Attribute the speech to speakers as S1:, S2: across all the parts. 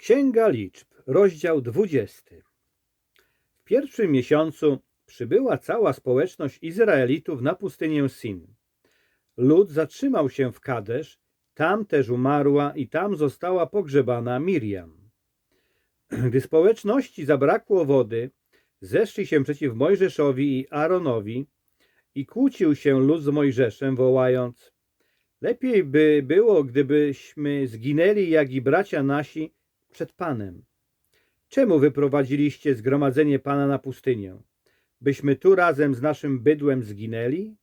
S1: Księga Liczb, rozdział 20. W pierwszym miesiącu przybyła cała społeczność Izraelitów na pustynię Sin. Lud zatrzymał się w Kadesz, tam też umarła i tam została pogrzebana Miriam. Gdy społeczności zabrakło wody, zeszli się przeciw Mojżeszowi i Aaronowi i kłócił się lud z Mojżeszem, wołając Lepiej by było, gdybyśmy zginęli, jak i bracia nasi, przed Panem. Czemu wyprowadziliście zgromadzenie Pana na pustynię? Byśmy tu razem z naszym bydłem zginęli?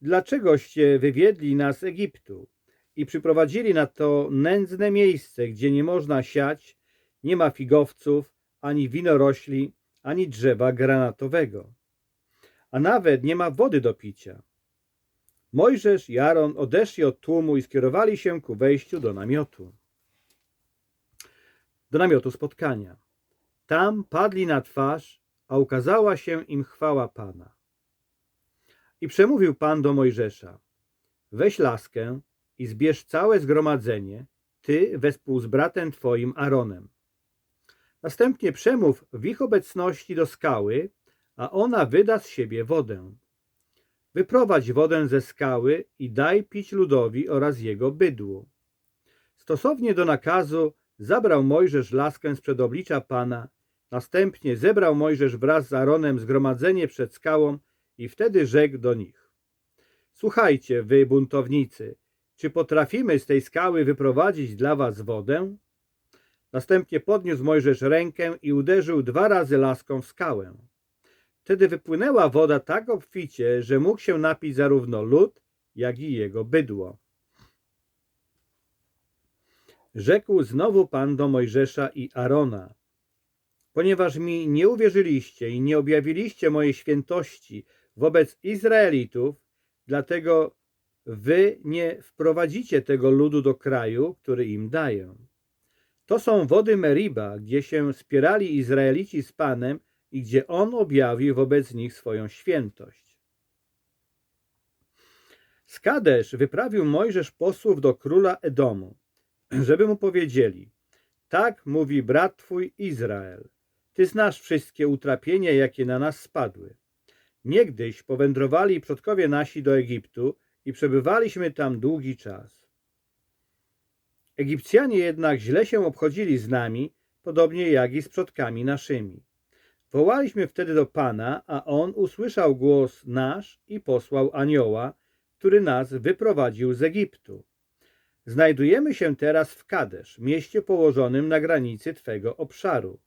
S1: Dlaczegoście wywiedli nas z Egiptu i przyprowadzili na to nędzne miejsce, gdzie nie można siać, nie ma figowców, ani winorośli, ani drzewa granatowego, a nawet nie ma wody do picia. Mojżesz i Aaron odeszli od tłumu i skierowali się ku wejściu do namiotu. Do namiotu spotkania. Tam padli na twarz, a ukazała się im chwała Pana. I przemówił Pan do Mojżesza: Weź laskę i zbierz całe zgromadzenie, ty wespół z bratem twoim Aaronem. Następnie przemów w ich obecności do skały, a ona wyda z siebie wodę. Wyprowadź wodę ze skały i daj pić ludowi oraz jego bydłu. Stosownie do nakazu zabrał Mojżesz laskę z przed oblicza Pana, następnie zebrał Mojżesz wraz z Aaronem zgromadzenie przed skałą i wtedy rzekł do nich. Słuchajcie, wy buntownicy, czy potrafimy z tej skały wyprowadzić dla was wodę? Następnie podniósł Mojżesz rękę i uderzył dwa razy laską w skałę. Wtedy wypłynęła woda tak obficie, że mógł się napić zarówno lud, jak i jego bydło. Rzekł znowu Pan do Mojżesza i Arona, ponieważ mi nie uwierzyliście i nie objawiliście mojej świętości wobec Izraelitów, dlatego wy nie wprowadzicie tego ludu do kraju, który im daję. To są wody Meriba, gdzie się spierali Izraelici z Panem i gdzie On objawił wobec nich swoją świętość. Z Kadesz wyprawił Mojżesz posłów do króla Edomu, żeby mu powiedzieli, tak mówi brat twój Izrael, ty znasz wszystkie utrapienia, jakie na nas spadły. Niegdyś powędrowali przodkowie nasi do Egiptu i przebywaliśmy tam długi czas. Egipcjanie jednak źle się obchodzili z nami, podobnie jak i z przodkami naszymi. Wołaliśmy wtedy do Pana, a On usłyszał głos nasz i posłał anioła, który nas wyprowadził z Egiptu. Znajdujemy się teraz w Kadesz, mieście położonym na granicy Twego obszaru.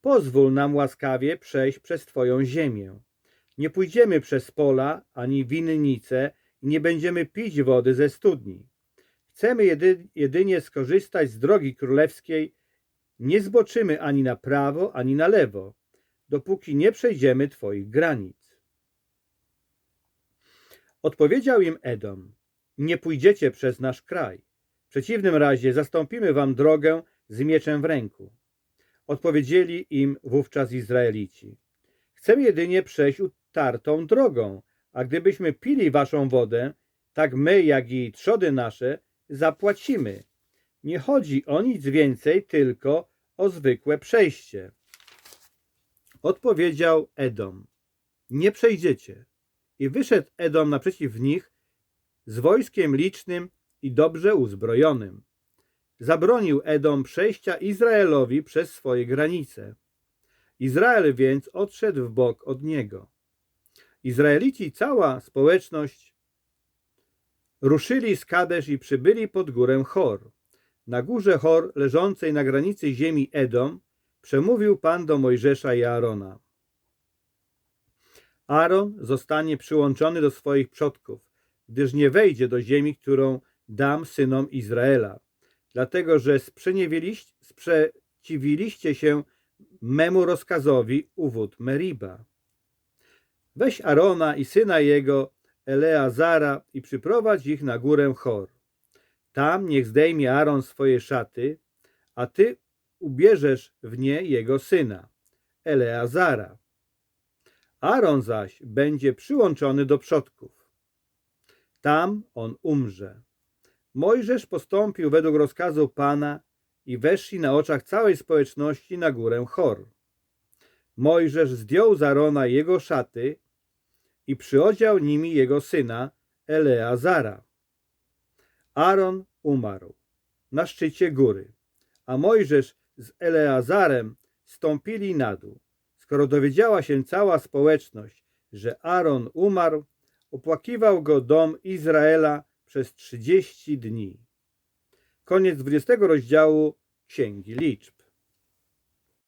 S1: Pozwól nam łaskawie przejść przez Twoją ziemię. Nie pójdziemy przez pola ani winnice i nie będziemy pić wody ze studni. Chcemy jedy, jedynie skorzystać z drogi królewskiej, nie zboczymy ani na prawo, ani na lewo, dopóki nie przejdziemy Twoich granic. Odpowiedział im Edom, nie pójdziecie przez nasz kraj. W przeciwnym razie zastąpimy wam drogę z mieczem w ręku. Odpowiedzieli im wówczas Izraelici. Chcemy jedynie przejść utartą drogą, a gdybyśmy pili waszą wodę, tak my, jak i trzody nasze, zapłacimy. Nie chodzi o nic więcej, tylko o zwykłe przejście. Odpowiedział Edom, nie przejdziecie. I wyszedł Edom naprzeciw nich z wojskiem licznym i dobrze uzbrojonym. Zabronił Edom przejścia Izraelowi przez swoje granice. Izrael więc odszedł w bok od niego. Izraelici cała społeczność ruszyli z Kadesz i przybyli pod górę Chor. Na górze Chor, leżącej na granicy ziemi Edom, przemówił Pan do Mojżesza i Aarona. Aaron zostanie przyłączony do swoich przodków, gdyż nie wejdzie do ziemi, którą dam synom Izraela, dlatego że sprzeciwiliście się memu rozkazowi uwód Meriba. Weź Arona i syna jego, Eleazara, i przyprowadź ich na górę Chor. Tam niech zdejmie Aaron swoje szaty, a ty ubierzesz w nie jego syna, Eleazara. Aaron zaś będzie przyłączony do przodków. Tam on umrze. Mojżesz postąpił według rozkazu Pana i weszli na oczach całej społeczności na górę Chor. Mojżesz zdjął z Arona jego szaty i przyodział nimi jego syna Eleazara. Aaron umarł na szczycie góry, a Mojżesz z Eleazarem stąpili na dół. Skoro dowiedziała się cała społeczność, że Aaron umarł, opłakiwał go dom Izraela przez 30 dni. Koniec 20 rozdziału Księgi Liczb.